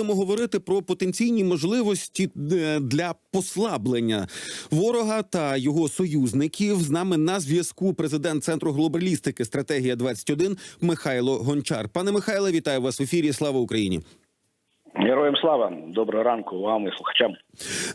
Будемо говорити про потенційні можливості е, для послаблення ворога та його союзників. З нами на зв'язку президент центру глобалістики стратегія 21 Михайло Гончар. Пане Михайле, вітаю вас в ефірі. Слава Україні. Героям слава, доброго ранку вам і слухачам.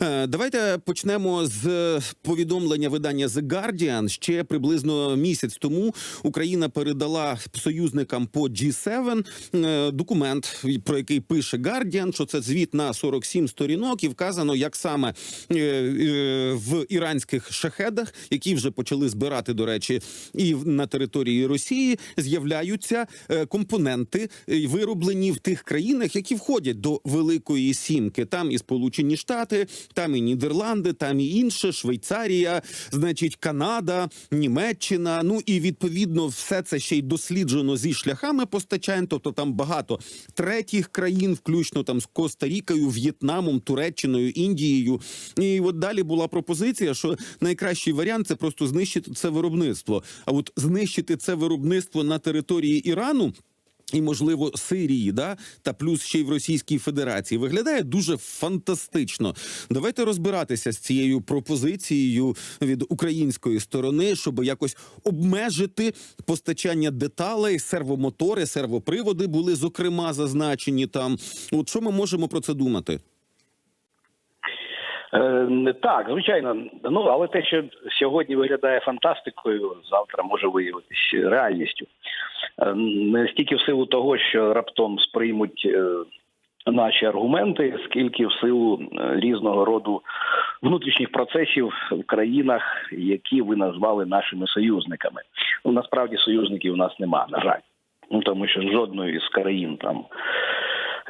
Е, Давайте почнемо з повідомлення видання The Guardian. Ще приблизно місяць тому Україна передала союзникам по G7 е, документ, про який пише Guardian, що це звіт на 47 сторінок, і вказано, як саме е, е, в іранських шахедах, які вже почали збирати, до речі, і на території Росії, з'являються е, компоненти, е, вироблені в тих країнах, які входять до Великої Сімки. Там і Сполучені Штати, там і Нідерланди, там і інше, Швейцарія, значить, Канада, Німеччина. Ну і відповідно все це ще й досліджено зі шляхами постачань. Тобто там багато третіх країн, включно там з Коста-Рікою, В'єтнамом, Туреччиною, Індією. І от далі була пропозиція, що найкращий варіант це просто знищити це виробництво. А от знищити це виробництво на території Ірану. І можливо Сирії, да та плюс ще й в Російській Федерації виглядає дуже фантастично. Давайте розбиратися з цією пропозицією від української сторони, щоб якось обмежити постачання деталей, сервомотори, сервоприводи були зокрема зазначені там. От що ми можемо про це думати? Е, так, звичайно, ну але те, що сьогодні виглядає фантастикою, завтра може виявитись реальністю. Е, Не стільки в силу того, що раптом сприймуть е, наші аргументи, скільки в силу різного роду внутрішніх процесів в країнах, які ви назвали нашими союзниками. Ну насправді союзників у нас нема, на жаль. Ну тому що жодної з країн там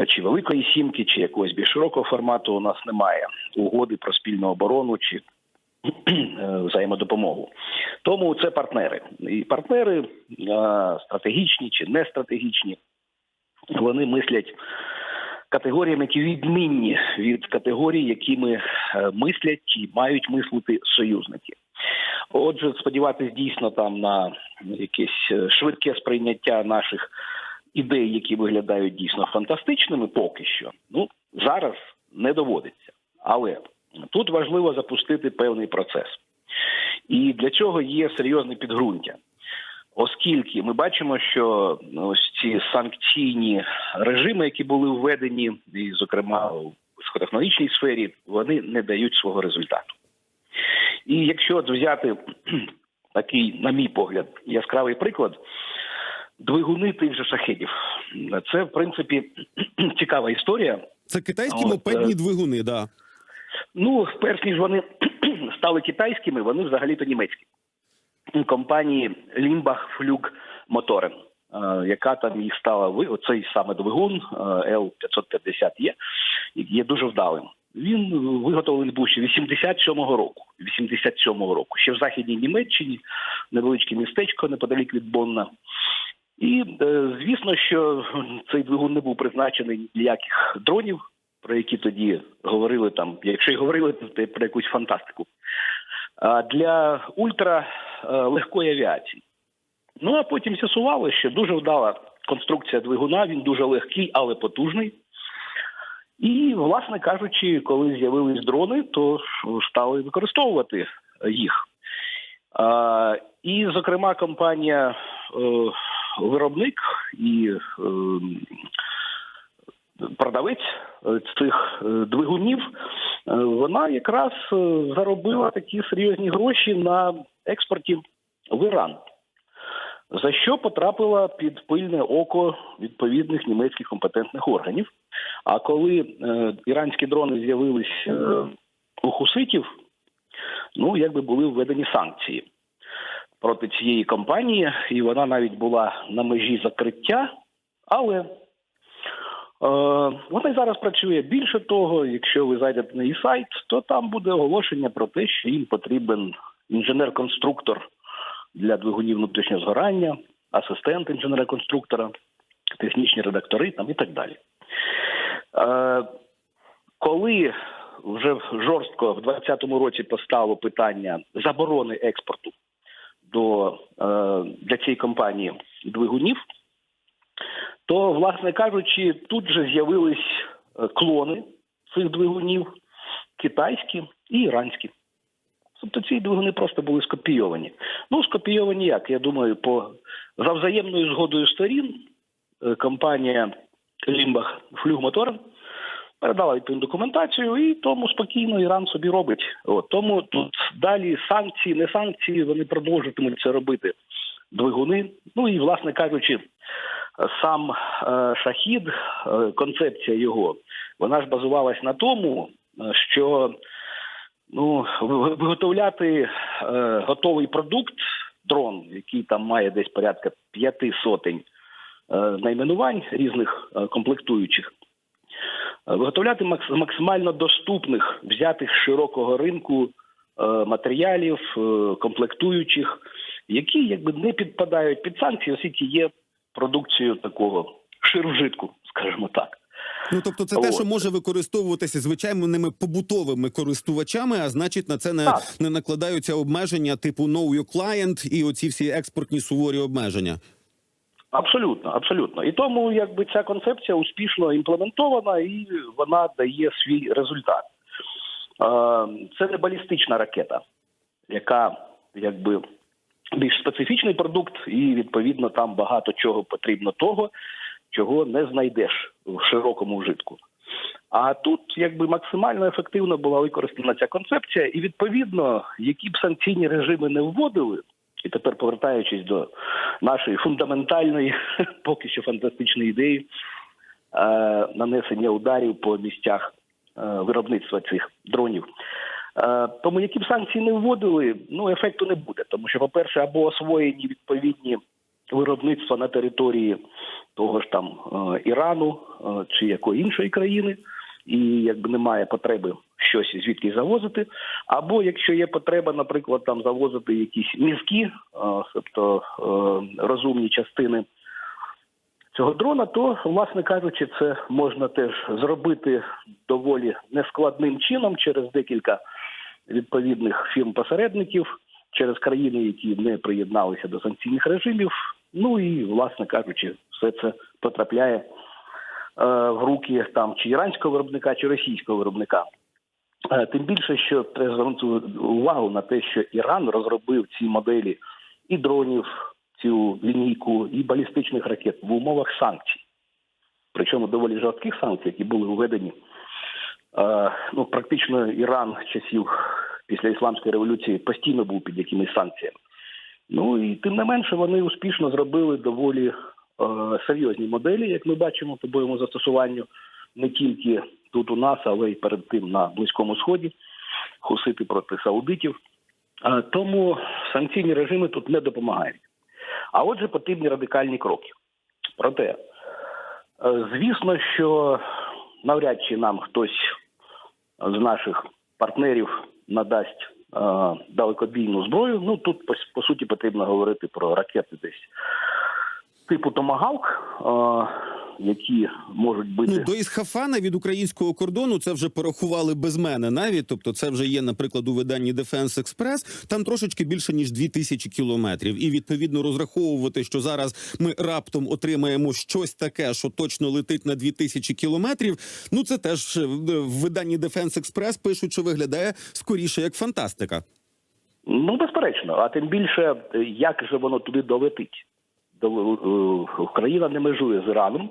чи великої сімки, чи якогось більш широкого формату у нас немає угоди про спільну оборону чи е, взаємодопомогу. Тому це партнери. І партнери е, стратегічні чи не стратегічні, вони мислять категоріями, які відмінні від категорій, якими е, мислять чи мають мислити союзники. Отже, сподіватись дійсно там на якесь швидке сприйняття наших ідей, які виглядають дійсно фантастичними, поки що. Ну зараз не доводиться. Але тут важливо запустити певний процес. І для цього є серйозне підґрунтя. Оскільки ми бачимо, що ось ці санкційні режими, які були введені, і, зокрема у високотехнологічній сфері, вони не дають свого результату. І якщо взяти такий, на мій погляд, яскравий приклад, двигуни тих же шахедів, це в принципі цікава історія. Це китайські От, мопедні е, двигуни, да. Ну, перш ніж вони стали китайськими, вони взагалі-то німецькі. Компанії Limbach Flug Motoren, е, яка там їх стала ви, оцей саме двигун Л 550 є, є дуже вдалим. Він виготовлений був ще 87-го року. 87-го року. Ще в західній Німеччині, невеличке містечко неподалік від Бонна. І е, звісно, що цей двигун не був призначений ніяких дронів, про які тоді говорили там, якщо й говорили, то про якусь фантастику. Для ультралегкої авіації. Ну а потім з'ясували, що дуже вдала конструкція двигуна, він дуже легкий, але потужний. І, власне кажучи, коли з'явились дрони, то стали використовувати їх. А, і, зокрема, компанія е, виробник і е, продавець е, цих е, двигунів, е, вона якраз заробила такі серйозні гроші на експорті в Іран. За що потрапила під пильне око відповідних німецьких компетентних органів. А коли е, іранські дрони з'явились е, у хуситів, ну якби були введені санкції проти цієї компанії, і вона навіть була на межі закриття, але е, вона зараз працює. Більше того, якщо ви зайдете на її сайт, то там буде оголошення про те, що їм потрібен інженер-конструктор для двигунів внутрішнього згорання, асистент інженера-конструктора, технічні редактори там і так далі. Е, коли вже жорстко в 2020 році постало питання заборони експорту до е, для цієї компанії двигунів, то, власне кажучи, тут же з'явились е, клони цих двигунів, китайські і іранські. Тобто ці двигуни просто були скопійовані. Ну, скопійовані як? Я думаю, по за взаємною згодою сторін е, компанія Лімбах Флюгмотор передала відповідну документацію, і тому спокійно Іран собі робить. От тому тут далі санкції, не санкції, вони продовжуватимуть це робити. Двигуни. Ну і, власне кажучи, сам е, шахід, е, концепція його, вона ж базувалась на тому, е, що ну, виготовляти готовий продукт, дрон, який там має десь порядка п'яти сотень найменувань різних комплектуючих. Е, Виготовляти макс- максимально доступних, взятих з широкого ринку е, матеріалів, е, комплектуючих, які якби не підпадають під санкції, оскільки є продукцією такого ширвжитку, скажімо так. Ну тобто, це те, що може використовуватися звичайними побутовими користувачами, а значить на це не, Так. не накладаються обмеження типу know your client і оці всі експортні суворі обмеження. Абсолютно, абсолютно. І тому якби ця концепція успішно імплементована і вона дає свій результат. Це не балістична ракета, яка якби більш специфічний продукт, і відповідно там багато чого потрібно того, чого не знайдеш в широкому вжитку. А тут якби максимально ефективно була використана ця концепція, і відповідно, які б санкційні режими не вводили, і тепер повертаючись до нашої фундаментальної, поки що фантастичної ідеї е, нанесення ударів по місцях е, виробництва цих дронів. Е, Тому які б санкції не вводили, ну ефекту не буде. Тому що, по-перше, або освоєні відповідні виробництва на території того ж там Ірану чи якої іншої країни, і якби немає потреби щось звідки завозити. Або якщо є потреба, наприклад, там завозити якісь мізки, е, тобто е, розумні частини цього дрона, то, власне кажучи, це можна теж зробити доволі нескладним чином через декілька відповідних фірм-посередників, через країни, які не приєдналися до санкційних режимів. Ну і, власне кажучи, все це потрапляє в руки там чи іранського виробника, чи російського виробника. Е, Тим більше, що треба звернути увагу на те, що Іран розробив ці моделі і дронів, цю лінійку, і балістичних ракет в умовах санкцій. Причому доволі жорстких санкцій, які були введені. Е, ну, практично Іран часів після ісламської революції постійно був під якимись санкціями. Ну і тим не менше вони успішно зробили доволі е, серйозні моделі, як ми бачимо по бойовому застосуванню не тільки тут у нас, але й перед тим на Близькому Сході, хусити проти саудитів. Е, тому санкційні режими тут не допомагають. А отже, потрібні радикальні кроки. Проте, е, звісно, що навряд чи нам хтось з наших партнерів надасть е, далекобійну зброю. Ну тут по суті потрібно говорити про ракети десь типу Томагавк, е, які можуть бити. Ну до Ісхафана від українського кордону це вже порахували без мене навіть. Тобто, це вже є, наприклад, у виданні Defense Express, Там трошечки більше ніж 2000 кілометрів. І відповідно розраховувати, що зараз ми раптом отримаємо щось таке, що точно летить на 2000 кілометрів. Ну це теж е, в виданні Defense Express пишуть, що виглядає скоріше як фантастика. Ну, безперечно, а тим більше, як же воно туди долетить? Е, Україна не межує з Іраном,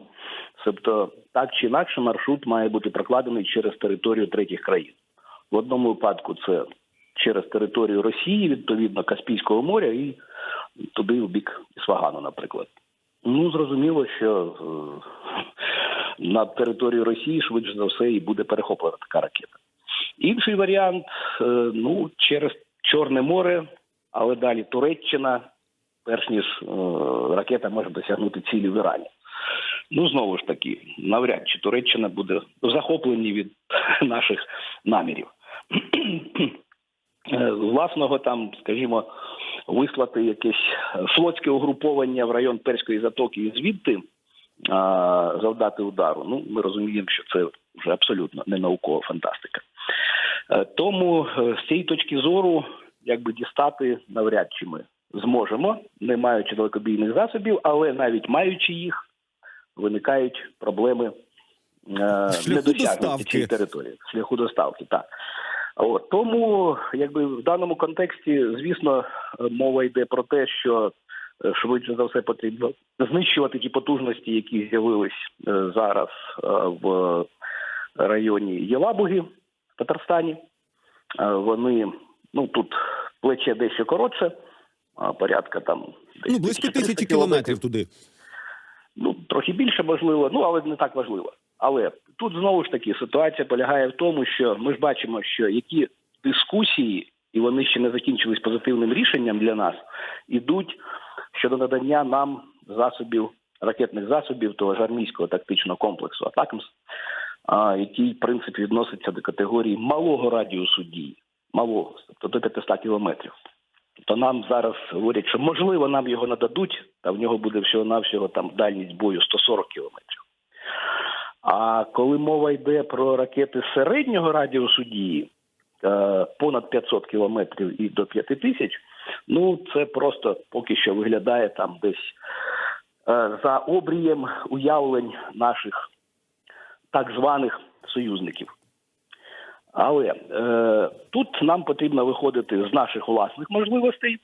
тобто так чи інакше маршрут має бути прокладений через територію третіх країн. В одному випадку це через територію Росії, відповідно Каспійського моря, і туди в бік Ісфагану, наприклад. Ну, зрозуміло, що е, на територію Росії швидше за все і буде перехоплена така ракета. Інший варіант е, ну через Чорне море, але далі Туреччина, перш ніж е, ракета може досягнути цілі в Ірані. Ну знову ж таки, навряд чи Туреччина буде захоплені від наших намірів. Е, Власного там, скажімо, вислати якесь флотське угруповання в район Перської затоки і звідти а, завдати удару. Ну, ми розуміємо, що це вже абсолютно не наукова фантастика. Е, Тому е, з цієї точки зору, якби дістати навряд чи ми зможемо, не маючи далекобійних засобів, але навіть маючи їх, виникають проблеми цієї території, шляху доставки, так. От тому, якби в даному контексті, звісно, е, мова йде про те, що е, швидше за все потрібно знищувати ті потужності, які з'явились е, зараз е, в районі Єлабуги в Татарстані. Е, Вони ну тут плече дещо коротше, порядка там Ну, близько 1300 тисячі кілометрів туди. ну трохи більше можливо, ну але не так важливо. Але тут знову ж таки ситуація полягає в тому, що ми ж бачимо, що які дискусії, і вони ще не закінчились позитивним рішенням для нас, ідуть щодо надання нам засобів ракетних засобів того ж армійського тактичного комплексу Атакмс, який в принципі відноситься до категорії малого радіусу дії, малого, тобто до 500 кілометрів. То нам зараз говорять, що можливо нам його нададуть, та в нього буде всього навсього там дальність бою 140 кілометрів. А коли мова йде про ракети середнього радіусу дії, е, понад 500 кілометрів і до 5 тисяч, ну це просто поки що виглядає там десь е, за обрієм уявлень наших так званих союзників. Але е, тут нам потрібно виходити з наших власних можливостей.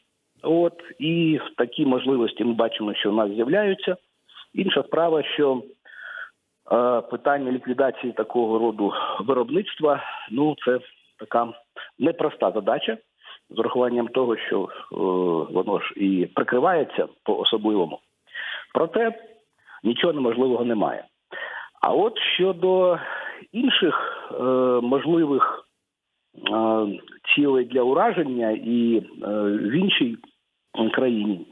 От і такі можливості ми бачимо, що в нас з'являються. Інша справа, що е, питання ліквідації такого роду виробництва, ну це така непроста задача, з урахуванням того, що е, воно ж і прикривається по особливому. Проте нічого неможливого немає. А от щодо інших можливих е, цілей для ураження і е, в іншій країні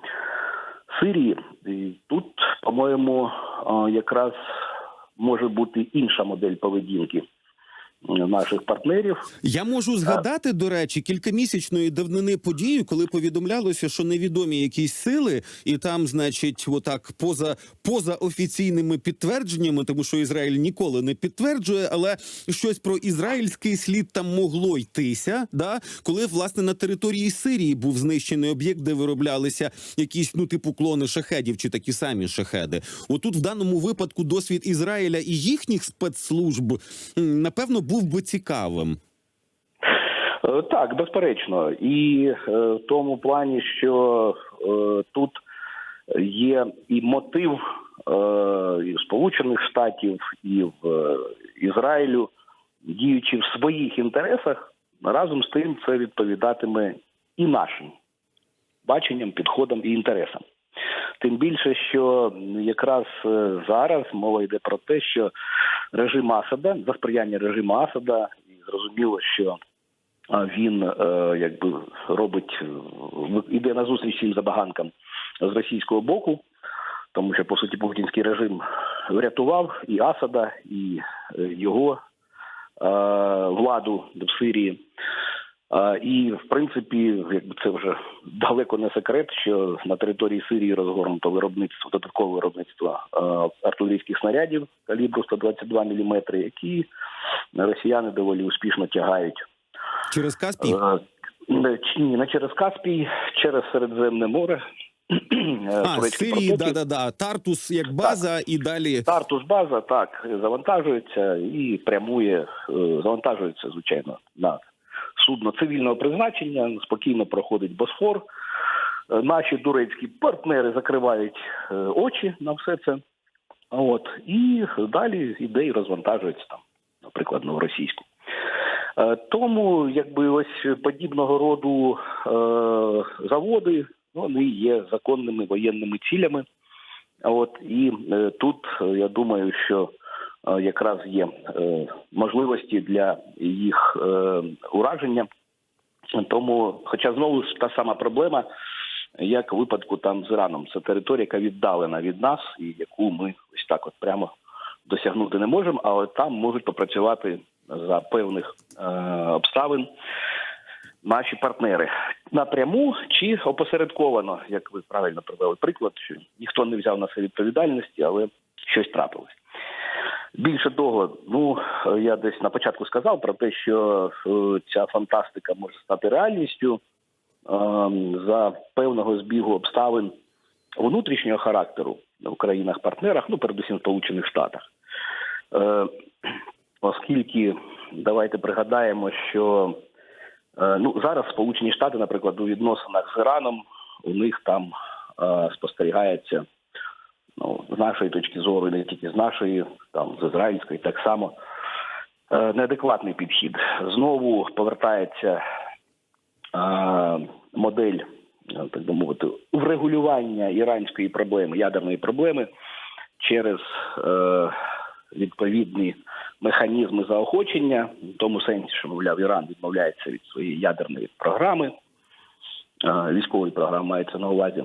Сирії, і тут, по-моєму, е, якраз може бути інша модель поведінки. е, наших партнерів. Я можу згадати, до речі, кількамісячної давнини подію, коли повідомлялося, що невідомі якісь сили, і там, значить, отак поза поза офіційними підтвердженнями, тому що Ізраїль ніколи не підтверджує, але щось про ізраїльський слід там могло йтися. Да, коли власне на території Сирії був знищений об'єкт, де вироблялися якісь ну типу клони шахедів чи такі самі шахеди. Отут в даному випадку досвід Ізраїля і їхніх спецслужб напевно був би цікавим. Е, Так, безперечно, і е, в тому плані, що е, тут є і мотив і Сполучених Штатів, і в Ізраїлю, діючи в своїх інтересах, разом з тим це відповідатиме і нашим баченням, підходам і інтересам. Тим більше, що якраз зараз мова йде про те, що режим Асада за сприяння режиму Асада, і зрозуміло, що він е, якби робить е, іде на зустріч цим забаганкам з російського боку, тому що по суті путінський режим врятував і Асада, і е, його е, владу в Сирії. Е, І в принципі, якби це вже далеко не секрет, що на території Сирії розгорнуто виробництво додаткове виробництво е, артилерійських снарядів калібру 122 мм, які росіяни доволі успішно тягають Через Каспій? Е, не- Ні, не через Каспій, через Середземне море. Е, А, Сирії, протоки. да, да, да. Тартус як база, і далі Тартус база так завантажується і прямує, е, завантажується, звичайно, на судно цивільного призначення, спокійно проходить Босфор. Е, Наші турецькі партнери закривають е, очі на все це. От і далі іде і розвантажується там, наприклад, новоросійську. Е, Тому, якби ось подібного роду заводи вони є законними воєнними цілями. От і тут я думаю, що якраз є е, можливості для їх е, ураження. Тому, хоча знову ж та сама проблема, як у випадку там з Іраном, це територія, яка віддалена від нас, і яку ми ось так от прямо досягнути не можемо, але там можуть попрацювати за певних е, обставин наші партнери напряму чи опосередковано, як ви правильно привели приклад, що ніхто не взяв на себе відповідальності, але щось трапилось. Більше того, ну я десь на початку сказав про те, що е, ця фантастика може стати реальністю е, за певного збігу обставин внутрішнього характеру в країнах-партнерах, ну передусім в Сполучених Штатах. Е, оскільки давайте пригадаємо, що е, ну зараз Сполучені Штати, наприклад, у відносинах з Іраном у них там спостерігається ну, з нашої точки зору, і не тільки з нашої, там з ізраїльської, так само е, неадекватний підхід. Знову повертається е, модель, так би мовити, врегулювання іранської проблеми, ядерної проблеми через е, відповідні механізми заохочення, в тому сенсі, що мовляв, Іран відмовляється від своєї ядерної програми, е, військової програми мається на увазі.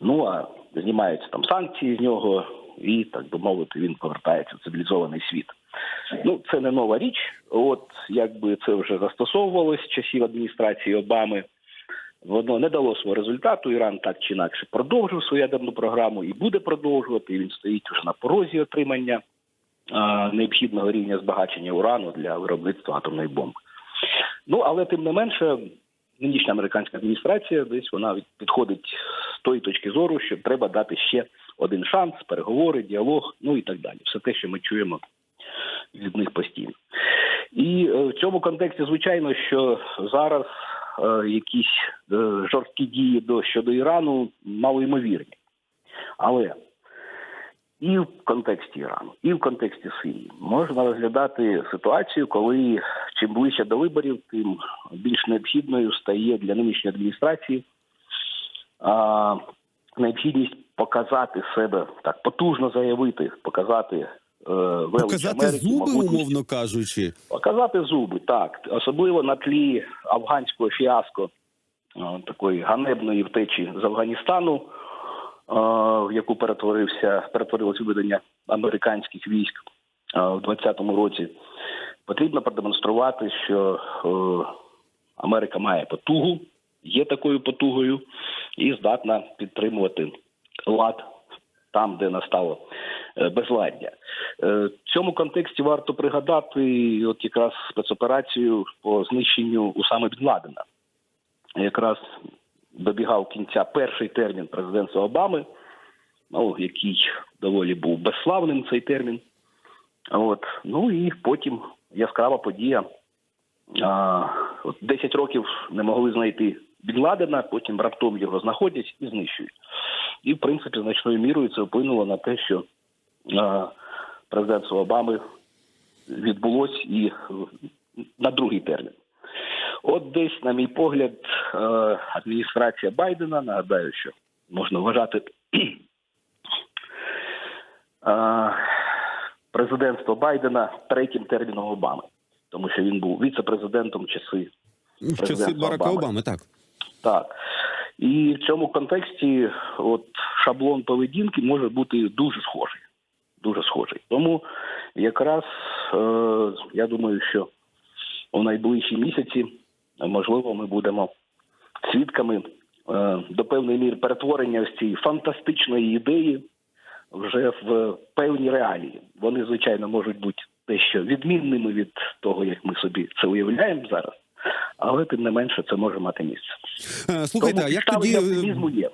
Ну а знімаються там санкції з нього, і так би мовити, він повертається в цивілізований світ. Ну, це не нова річ. От якби це вже застосовувалось часів адміністрації Обами. Воно не дало свого результату. Іран так чи інакше продовжив свою ядерну програму і буде продовжувати. І він стоїть вже на порозі отримання а, необхідного рівня збагачення урану для виробництва атомної бомби. Ну але тим не менше, нинішня американська адміністрація десь вона підходить з тої точки зору, що треба дати ще один шанс, переговори, діалог, ну і так далі. Все те, що ми чуємо від них постійно. І е, в цьому контексті, звичайно, що зараз е, якісь е, жорсткі дії до щодо Ірану малоймовірні. Але і в контексті Ірану, і в контексті Сирії можна розглядати ситуацію, коли чим ближче до виборів, тим більш необхідною стає для нинішньої адміністрації а, необхідність показати себе так потужно заявити, показати е, Показати Америки, зуби, могутність умовно кажучи. Показати зуби, так. Особливо на тлі афганського фіаско, е, такої ганебної втечі з Афганістану, е, в яку перетворився, перетворилось виведення американських військ в 2020 році. Потрібно продемонструвати, що Америка має потугу, є такою потугою і здатна підтримувати лад там, де настало е, безладдя. Е, В цьому контексті варто пригадати от якраз спецоперацію по знищенню Усами Бін Ладена. Якраз добігав кінця перший термін президентства Обами, ну, який доволі був безславним цей термін. От. Ну і потім яскрава подія. А, от 10 років не могли знайти Бін Ладена, потім раптом його знаходять і знищують. І, в принципі, значною мірою це вплинуло на те, що президентство Обами відбулось і на другий термін. От десь, на мій погляд, адміністрація Байдена, нагадаю, що можна вважати президентство Байдена третім терміном Обами, тому що він був віце-президентом часи В часи Барака Обами. Обами, так. Так. І в цьому контексті от шаблон поведінки може бути дуже схожий. Дуже схожий. Тому якраз е, я думаю, що у найближчі місяці можливо ми будемо свідками е, до певної міри перетворення ось цієї фантастичної ідеї вже в певні реалії. Вони, звичайно, можуть бути дещо відмінними від того, як ми собі це уявляємо зараз, але тим не менше це може мати місце. Е, Слухайте, Тому а як тоді е, є.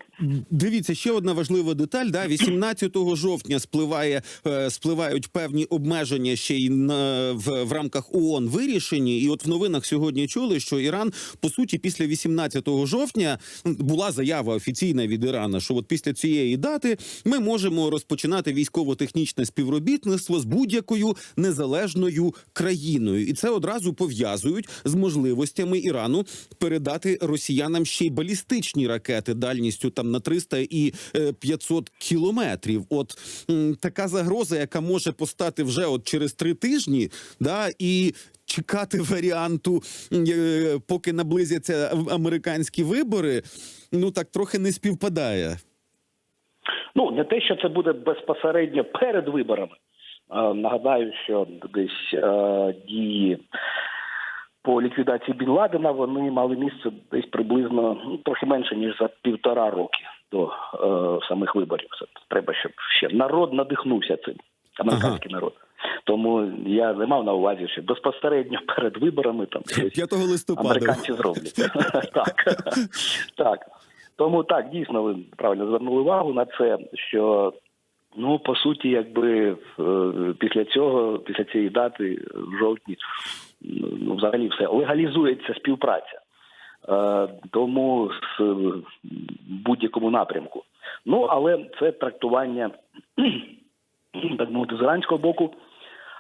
Дивіться, ще одна важлива деталь. Да, 18 жовтня спливає е, спливають певні обмеження ще й на в, в рамках ООН вирішені. І от в новинах сьогодні чули, що Іран по суті після 18 жовтня була заява офіційна від Ірана, що от після цієї дати ми можемо розпочинати військово-технічне співробітництво з будь-якою незалежною країною, і це одразу пов'язують з можливостями Ірану передати росіянам ще й балістичні ракети дальністю там на 300 і е, 500 кілометрів. От така загроза, яка може постати вже от через три тижні, да і. Чекати варіанту, е, поки наблизяться американські вибори, ну так трохи не співпадає. Ну не те, що це буде безпосередньо перед виборами. Е, Нагадаю, що десь е, дії по ліквідації Бін Ладена вони мали місце десь приблизно ну, трохи менше ніж за півтора роки до е, самих виборів. Це треба, щоб ще народ надихнувся цим, американський народ. Тому я не мав на увазі, що безпосередньо перед виборами там 5 листопада. американці зроблять. так. так. Тому так, дійсно, ви правильно звернули увагу на це, що Ну, по суті, якби е, після цього, після цієї дати, в жовтні, ну, взагалі все легалізується співпраця. Е, Тому з будь-якому напрямку. Ну, але це трактування, так мовити, з іранського боку.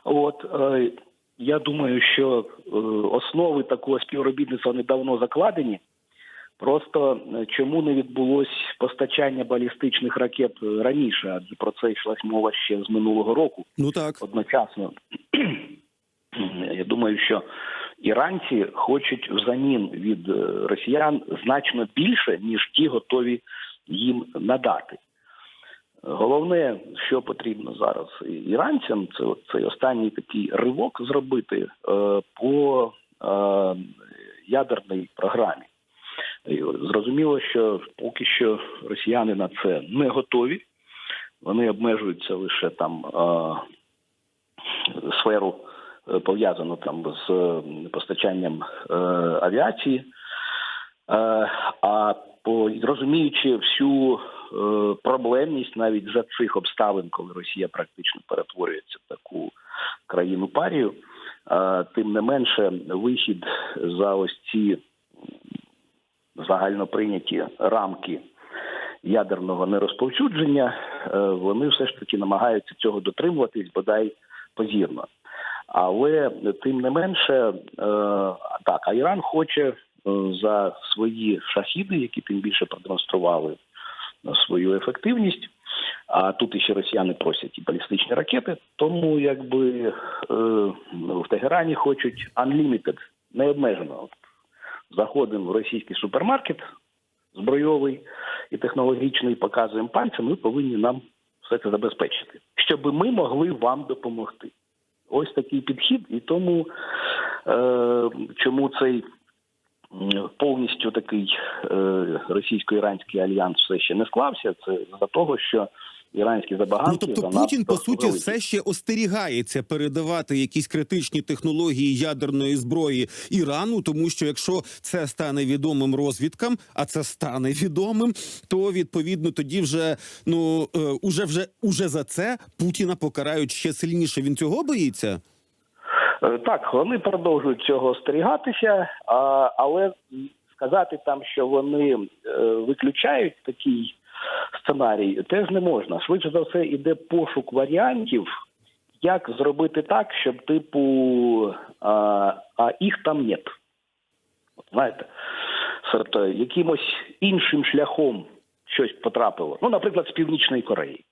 От е, я думаю, що е, основи такого співробітництва вони давно закладені. Просто чому не відбулось постачання балістичних ракет раніше? Адже про це йшлась мова ще з минулого року Ну так. одночасно. Я думаю, що іранці хочуть взамін від е, росіян значно більше, ніж ті готові їм надати. Головне, що потрібно зараз іранцям, це цей останній такий ривок зробити е, по е, ядерній програмі. Зрозуміло, що поки що росіяни на це не готові. Вони обмежуються лише там сферу е, пов'язану там з е, постачанням е, авіації. А розуміючи всю проблемність навіть за цих обставин, коли Росія практично перетворюється в таку країну парію, тим не менше вихід за ось ці загально прийняті рамки ядерного нерозповсюдження, вони все ж таки намагаються цього дотримуватись, бодай позірно. Але тим не менше, е, так, а Іран хоче е, за свої шахіди, які тим більше продемонстрували е, свою ефективність. А тут іще росіяни просять і балістичні ракети. Тому якби е, в Тегерані хочуть unlimited, необмежено. Заходимо в російський супермаркет збройовий і технологічний, показуємо пальцем, ви повинні нам все це забезпечити, щоб ми могли вам допомогти. Ось такий підхід, і тому е, чому цей повністю такий е, російсько-іранський альянс все ще не склався, це за того, що іранські забаганки Ну тобто Путін по суті великі. все ще остерігається передавати якісь критичні технології ядерної зброї Ірану, тому що якщо це стане відомим розвідкам, а це стане відомим, то відповідно тоді вже ну е, уже вже уже за це Путіна покарають ще сильніше. Він цього боїться. Е, Так, вони продовжують цього остерігатися, але сказати там, що вони е, виключають такий сценарій, теж не можна. Швидше за все, іде пошук варіантів, як зробити так, щоб типу а, їх там нет. Знаєте, серед е, якимось іншим шляхом щось потрапило. Ну, наприклад, з Північної Кореї.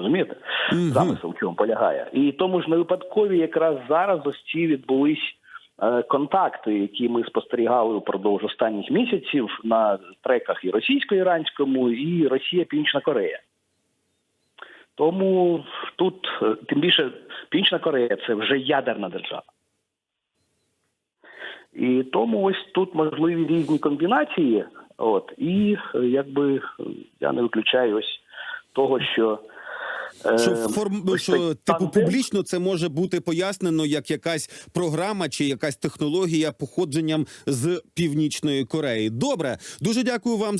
Розумієте? Мгм. Замисел в чому полягає. І тому ж не випадкові якраз зараз ось ці відбулись е, контакти, які ми спостерігали упродовж останніх місяців на треках і російсько-іранському, і Росія Північна Корея. Тому тут, е, тим більше, Північна Корея це вже ядерна держава. І тому ось тут можливі різні комбінації. От, і е, якби я не виключаю ось того, що Що форм що типу публічно це може бути пояснено як якась програма чи якась технологія походженням з північної Кореї. Добре, дуже дякую вам.